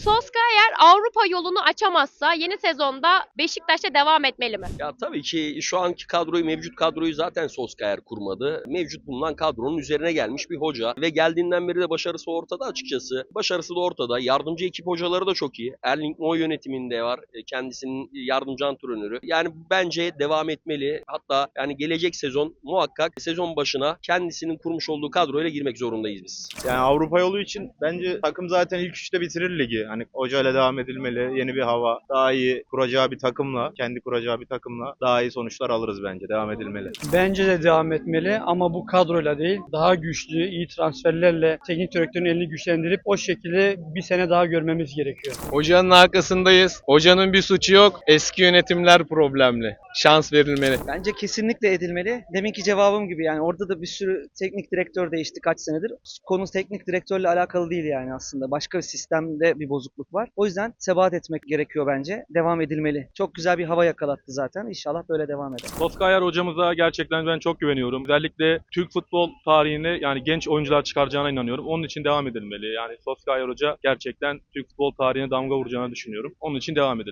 Solskjaer Avrupa yolunu açamazsa yeni sezonda Beşiktaş'ta devam etmeli mi? Ya tabii ki şu anki kadroyu, mevcut kadroyu zaten Solskjaer kurmadı. Mevcut bulunan kadronun üzerine gelmiş bir hoca ve geldiğinden beri de başarısı ortada açıkçası. Başarısı da ortada. Yardımcı ekip hocaları da çok iyi. Erling Moy yönetiminde var. E, Kendisinin yardımcı antrenörü. Yani bence devam etmeli. Hatta yani gelecek sezon muhakkak sezon başına kendisinin kurmuş olduğu kadroyla girmek zorundayız biz. Yani Avrupa yolu için bence takım zaten ilk üçte bitirir ligi. Hani hocayla devam edilmeli. Yeni bir hava, daha iyi kuracağı bir takımla, kendi kuracağı bir takımla daha iyi sonuçlar alırız bence. Devam edilmeli. Bence de devam etmeli ama bu kadroyla değil, daha güçlü, iyi transferlerle teknik direktörün elini güçlendirip o şekilde bir sene daha görmemiz gerekiyor. Hocanın arkasındayız. Hocanın bir suçu yok. Eski yönetimler problemli. Şans verilmeli. Bence kesinlikle edilmeli. Deminki cevabım gibi yani orada da bir sürü teknik direktör değişti kaç senedir. Konu teknik direktörle alakalı değil yani aslında. Başka bir sistemde bir bozukluk var. O yüzden sebat etmek gerekiyor bence. Devam edilmeli. Çok güzel bir hava yakalattı zaten. İnşallah böyle devam eder. Solskjaer hocamıza gerçekten ben çok güveniyorum. Özellikle Türk futbol tarihine yani genç oyuncular çıkaracağına inanıyorum. Onun için devam edilmeli. Yani Solskjaer hoca gerçekten Türk futbol tarihine damga vuracağını düşünüyorum. Onun için devam edilmeli.